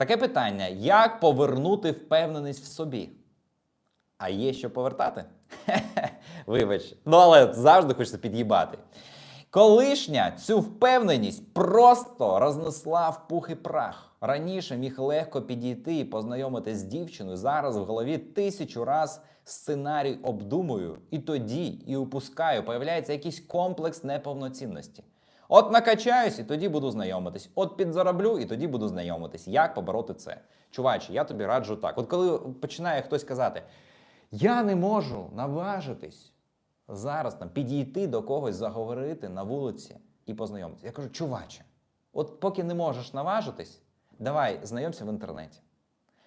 Таке питання: як повернути впевненість в собі? А є що повертати? Вибач. Ну, але завжди хочеться під'їбати. Колишня цю впевненість просто рознесла в пух і прах. Раніше міг легко підійти і познайомитись з дівчиною. Зараз в голові тисячу раз сценарій обдумую, і тоді і упускаю. Появляється якийсь комплекс неповноцінності. От накачаюсь, і тоді буду знайомитись. От підзароблю, і тоді буду знайомитись. Як побороти це? Чуваче, я тобі раджу так. От коли починає хтось казати, я не можу наважитись зараз там підійти до когось, заговорити на вулиці і познайомитися. Я кажу, чуваче, от поки не можеш наважитись, давай знайомся в інтернеті.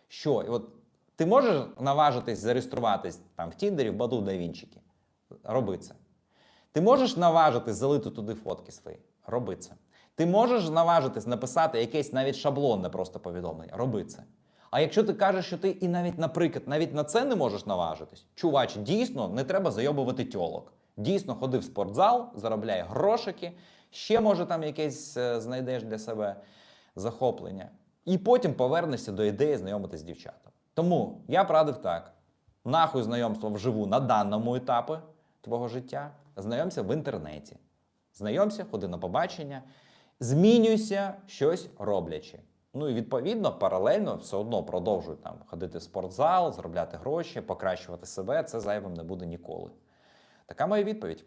Що? От ти можеш наважитись зареєструватись там в Тіндері, в Баду, да Вінчики? Роби це. Ти можеш наважитись залити туди фотки свої? Роби це. Ти можеш наважитись написати якесь навіть шаблонне просто повідомлення? Роби це. А якщо ти кажеш, що ти і навіть, наприклад, навіть на це не можеш наважитись, чувач, дійсно не треба зайобувати тьолок. Дійсно, ходи в спортзал, заробляй грошики, ще може там якесь е, знайдеш для себе захоплення. І потім повернешся до ідеї знайомитися з дівчатами. Тому я б радив так: нахуй знайомство вживу на даному етапі твого життя, знайомся в інтернеті. Знайомся, ходи на побачення, змінюйся щось роблячи. Ну і відповідно паралельно все одно продовжуй там ходити в спортзал, заробляти гроші, покращувати себе. Це зайвим не буде ніколи. Така моя відповідь.